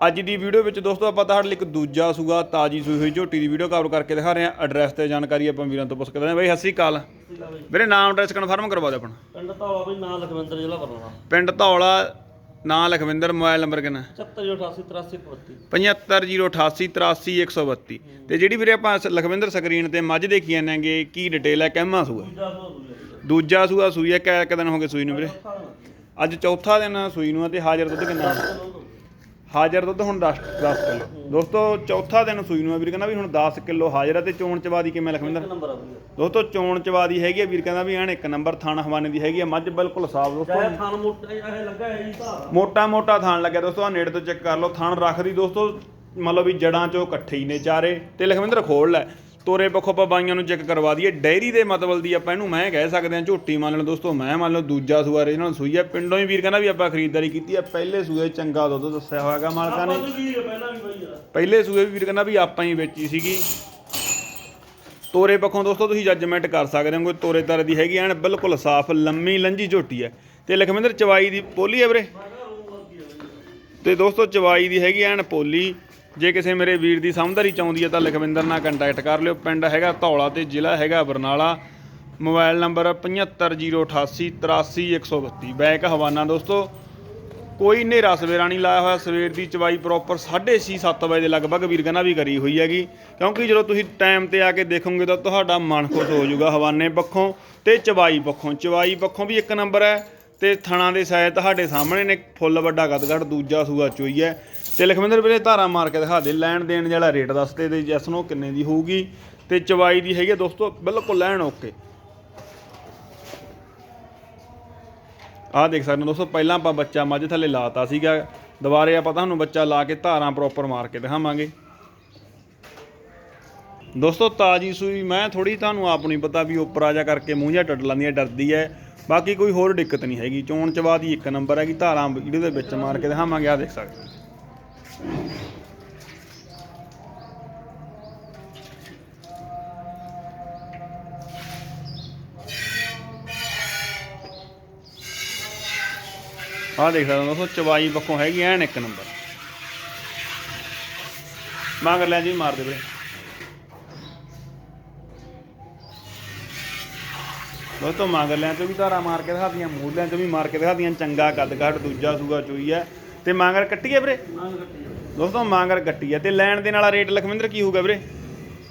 ਅੱਜ ਦੀ ਵੀਡੀਓ ਵਿੱਚ ਦੋਸਤੋ ਆਪਾਂ ਤੁਹਾਡੇ ਲਈ ਇੱਕ ਦੂਜਾ ਸੂਗਾ ਤਾਜੀ ਸੂਈ ਹੋਈ ਝੋਟੀ ਦੀ ਵੀਡੀਓ ਕਵਰ ਕਰਕੇ ਦਿਖਾ ਰਹੇ ਹਾਂ। ਐਡਰੈਸ ਤੇ ਜਾਣਕਾਰੀ ਆਪਾਂ ਵੀਰਾਂ ਤੋਂ ਪੁੱਛ ਸਕਦੇ ਹਾਂ। ਬਈ ਸਤਿ ਸ਼੍ਰੀ ਅਕਾਲ। ਵੀਰੇ ਨਾਮ ਐਡਰੈਸ ਕਨਫਰਮ ਕਰਵਾ ਦਿਓ ਆਪਣਾ। ਪਿੰਡ ਧਾਵਾ ਬਈ ਨਾਂ ਲਖਵਿੰਦਰ ਜ਼ਿਲ੍ਹਾ ਬਰਨਾਲਾ। ਪਿੰਡ ਧੌਲਾ ਨਾਂ ਲਖਵਿੰਦਰ ਮੋਬਾਈਲ ਨੰਬਰ ਕਿੰਨਾ? 7488 7508838132 ਤੇ ਜਿਹੜੀ ਵੀਰੇ ਆਪਾਂ ਲਖਵਿੰਦਰ ਸਕਰੀਨ ਤੇ ਮੱਝ ਦੇਖੀ ਜਾਂਦੇ ਕੀ ਡਿਟੇਲ ਹੈ ਕਹਿਮਾ ਸੂਆ? ਦੂਜਾ ਸੂਆ ਸੂਈ ਹੈ। ਕਿ ਇੱਕ ਦਿਨ ਹੋ ਗਏ ਸੂਈ ਨੂੰ ਵੀਰੇ? ਅੱਜ ਚੌਥਾ ਦਿਨ ਸੂਈ ਨੂੰ ਤੇ ਹਾਜ਼ਰ ਦੁੱਧ ਕਿੰਨਾ? ਹਾਜ਼ਰ ਦੁੱਧ ਹੁਣ 10 10 ਕਿਲੋ। ਦੋਸਤੋ ਚੌਥਾ ਦਿਨ ਸੂਈ ਨੂੰ ਆ ਵੀਰ ਕਹਿੰਦਾ ਵੀ ਹੁਣ 10 ਕਿਲੋ ਹਾਜ਼ਰ ਆ ਤੇ ਚੋਣ ਚਵਾਦੀ ਕਿਵੇਂ ਲਖਵਿੰਦਰ? ਦੋਸਤੋ ਚੋਣ ਚਵਾਦੀ ਹੈਗੀ ਆ ਵੀਰ ਕਹਿੰਦਾ ਵੀ ਐਨ ਇੱਕ ਨੰਬਰ ਥਾਣ ਹਵਾਨੇ ਦੀ ਹੈਗੀ ਆ ਮੱਝ ਬਿਲਕੁਲ ਸਾਫ਼ ਦੋਸਤੋ। ਥਾਨ ਮੋਟਾ ਇਹ ਲੱਗਾ ਹੈ ਜੀ ਮੋਟਾ ਮੋਟਾ ਥਾਣ ਲੱਗਿਆ ਦੋਸਤੋ ਆ ਨੇੜੇ ਤੋਂ ਚੈੱਕ ਕਰ ਲਓ ਥਾਣ ਰੱਖਦੀ ਦੋਸਤੋ ਮੰਨ ਲਓ ਵੀ ਜੜਾਂ ਚੋਂ ਇਕੱਠੇ ਹੀ ਨੇ ਚਾਰੇ। ਤੇ ਲਖਵਿੰਦਰ ਖੋਲ ਲੈ। ਤੋਰੇ ਪੱਖੋਂ ਆਪਾਂ ਬਾਈਆਂ ਨੂੰ ਚੈੱਕ ਕਰਵਾ ਦਈਏ। ਡੈਰੀ ਦੇ ਮਤਲਬ ਦੀ ਆਪਾਂ ਇਹਨੂੰ ਮੈਂ ਕਹਿ ਸਕਦੇ ਹਾਂ ਝੋਟੀ ਮੰਨ ਲਓ ਦੋਸਤੋ ਮੈਂ ਮੰਨ ਲਓ ਦੂਜਾ ਸੂਆ ਰੀਜਨਲ ਸੂਈ ਹੈ ਪਿੰਡੋਂ ਹੀ ਵੀਰ ਕਹਿੰਦਾ ਵੀ ਆਪਾਂ ਖਰੀਦਦਾਰੀ ਕੀਤੀ ਹੈ ਪਹਿਲੇ ਸੂਏ ਚੰਗਾ ਦੁੱਧ ਦੱਸਿਆ ਹੋਇਆਗਾ ਮਾਲਕਾਂ ਨੇ। ਪਹਿਲਾਂ ਸੂਏ ਵੀ ਵੀਰ ਕਹਿੰਦਾ ਵੀ ਆਪਾਂ ਹੀ ਵੇਚੀ ਸੀਗੀ। ਤੋਰੇ ਪੱਖੋਂ ਦੋਸਤੋ ਤੁਸੀਂ ਜੱਜਮੈਂਟ ਕਰ ਸਕਦੇ ਹੋ ਕੋਈ ਤੋਰੇ ਤਾਰੇ ਦੀ ਹੈਗੀ ਐਨ ਬਿਲਕੁਲ ਸਾਫ਼ ਲੰਮੀ ਲੰਜੀ ਝੋਟੀ ਹੈ ਤੇ ਲਖਵਿੰਦਰ ਚਵਾਈ ਦੀ ਪੋਲੀ ਹੈ ਵੀਰੇ? ਤੇ ਦੋਸਤੋ ਚਵਾਈ ਦੀ ਹੈਗੀ ਐਨ ਪੋਲੀ। ਜੇ ਕਿਸੇ ਮੇਰੇ ਵੀਰ ਦੀ ਸਮਝਦਾਰੀ ਚਾਹੁੰਦੀ ਹੈ ਤਾਂ ਲਖਵਿੰਦਰ ਨਾਲ ਕੰਟੈਕਟ ਕਰ ਲਿਓ। ਪਿੰਡ ਹੈਗਾ ਧੌਲਾ ਤੇ ਜ਼ਿਲ੍ਹਾ ਹੈਗਾ ਬਰਨਾਲਾ। ਮੋਬਾਈਲ ਨੰਬਰ 7508838132 ਬੈਕ ਹਵਾਨਾ ਦੋਸਤੋ, ਕੋਈ ਹਨੇਰਾ ਸਵੇਰਾ ਨਹੀਂ ਲਾਇਆ ਹੋਇਆ। ਸਵੇਰ ਦੀ ਚਵਾਈ ਪ੍ਰੋਪਰ 6:30 7 ਵਜੇ ਦੇ ਲਗਭਗ ਵੀਰਗਨਾ ਵੀ ਕਰੀ ਹੋਈ ਹੈਗੀ। ਕਿਉਂਕਿ ਜਦੋਂ ਤੁਸੀਂ ਟਾਈਮ ਤੇ ਆ ਕੇ ਦੇਖੋਗੇ ਤਾਂ ਤੁਹਾਡਾ ਮਨ ਖੁਸ਼ ਹੋ ਜਾਊਗਾ ਹਵਾਨੇ ਪੱਖੋਂ ਤੇ ਚਵਾਈ ਪੱਖੋਂ। ਚਵਾਈ ਪੱਖੋਂ ਵੀ ਇੱਕ ਨੰਬਰ ਹੈ ਤੇ ਥਣਾ ਦੇ ਸਾਇ ਤੁਹਾਡੇ ਸਾਹਮਣੇ ਨੇ। ਫੁੱਲ ਵੱਡਾ ਗਦਗੜ, ਦੂਜਾ ਸੂਆ ਚੋਈ ਹੈ। ਤੇ ਲਖਵਿੰਦਰ ਵੀਰੇ, ਧਾਰਾ ਮਾਰ ਕੇ ਦਿਖਾ ਦੇ, ਲੈਣ ਦੇਣ ਜਿਹੜਾ ਰੇਟ ਦੱਸਦੇ ਤੇ ਜੈਸ ਨੂੰ ਕਿੰਨੇ ਦੀ ਹੋਊਗੀ, ਤੇ ਚਵਾਈ ਦੀ ਹੈਗੀ ਆ ਦੋਸਤੋ, ਬਿਲਕੁਲ ਲੈਣ ਓਕੇ ਆਹ ਦੇਖ ਸਕਦੇ ਹੋ ਦੋਸਤੋ, ਪਹਿਲਾਂ ਆਪਾਂ ਬੱਚਾ ਮੱਝ ਥੱਲੇ ਲਾਤਾ ਸੀਗਾ, ਦੁਬਾਰੇ ਆਪਾਂ ਤੁਹਾਨੂੰ ਬੱਚਾ ਲਾ ਕੇ ਧਾਰਾਂ ਪ੍ਰੋਪਰ ਮਾਰ ਕੇ ਦਿਖਾਵਾਂਗੇ। ਦੋਸਤੋ, ਤਾਜੀ ਸੂਈ, ਮੈਂ ਥੋੜੀ ਤੁਹਾਨੂੰ ਆਪ ਨਹੀਂ ਪਤਾ ਵੀ ਉੱਪਰ ਆ ਜਾ ਕਰਕੇ ਮੂੰਹ ਜਿਹਾ ਟੱਟ ਲੈਂਦੀ ਹੈ ਡਰਦੀ ਹੈ ਬਾਕੀ ਕੋਈ ਹੋਰ ਦਿੱਕਤ ਨਹੀਂ ਹੈਗੀ, ਚੋਣ ਚਵਾ ਦੀ ਇੱਕ ਨੰਬਰ ਹੈਗੀ, ਧਾਰਾਂ ਵੀਡੀਓ ਦੇ ਵਿੱਚ ਮਾਰ ਕੇ ਦਿਖਾਵਾਂਗੇ ਆ ਦੇਖ ਸਕਦੇ ਆਹ ਦੇਖ ਸਕਦੇ ਹੋ ਦੋਸਤੋ ਚਵਾਈ ਪੱਖੋਂ ਹੈਗੀ ਐਨ ਇੱਕ ਨੰਬਰ। ਮੰਗ ਲੈ ਜੀ ਮਾਰ ਦੇ ਵੀਰੇ। ਦੋਸਤੋ ਮਾਂਗਰਲਿਆਂ ਚੋਂ ਵੀ ਧਾਰਾ ਮਾਰ ਕੇ ਦਿਖਾਦੀਆਂ ਮੂਲਿਆਂ ਚੋਂ ਵੀ ਮਾਰ ਕੇ ਦਿਖਾਦੀਆਂ ਚੰਗਾ ਕੱਦ ਕੱਟ ਦੂਜਾ ਸੂਗਾ ਚੋਈ ਹੈ ਤੇ ਮਾਂਗਰ ਕੱਟੀ ਹੈ ਵੀਰੇ। ਦੋਸਤੋ ਮਾਂਗਰ ਕੱਟੀ ਹੈ ਤੇ ਲੈਣ ਦੇ ਨਾਲ ਰੇਟ ਲਖਵਿੰਦਰ ਕੀ ਹੋਊਗਾ ਵੀਰੇ?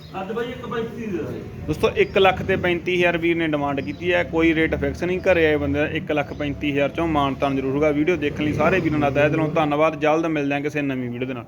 ਅੱਜ ਇੱਕ ਬਾਈ ਦੀ ਦੇ ਦੇ ਦੋਸਤੋ 1 ਲੱਖ ਤੇ 35000 ਵੀਰ ਨੇ ਡਿਮਾਂਡ ਕੀਤੀ ਹੈ। ਕੋਈ ਰੇਟ ਫਿਕਸ ਨਹੀਂ, ਘਰੇ ਆਏ ਬੰਦੇ ਦਾ 1 ਲੱਖ 35000 ਚੋਂ ਮਾਨਤਾਨ ਜ਼ਰੂਰ ਹੋਊਗਾ। ਵੀਡੀਓ ਦੇਖਣ ਲਈ ਸਾਰੇ ਵੀਰਾਂ ਦਾ ਤਹਿ ਦਿਲੋਂ ਧੰਨਵਾਦ। ਜਲਦ ਮਿਲਦੇ ਹਾਂ ਕਿਸੇ ਨਵੀਂ ਵੀਡੀਓ ਦੇ ਨਾਲ।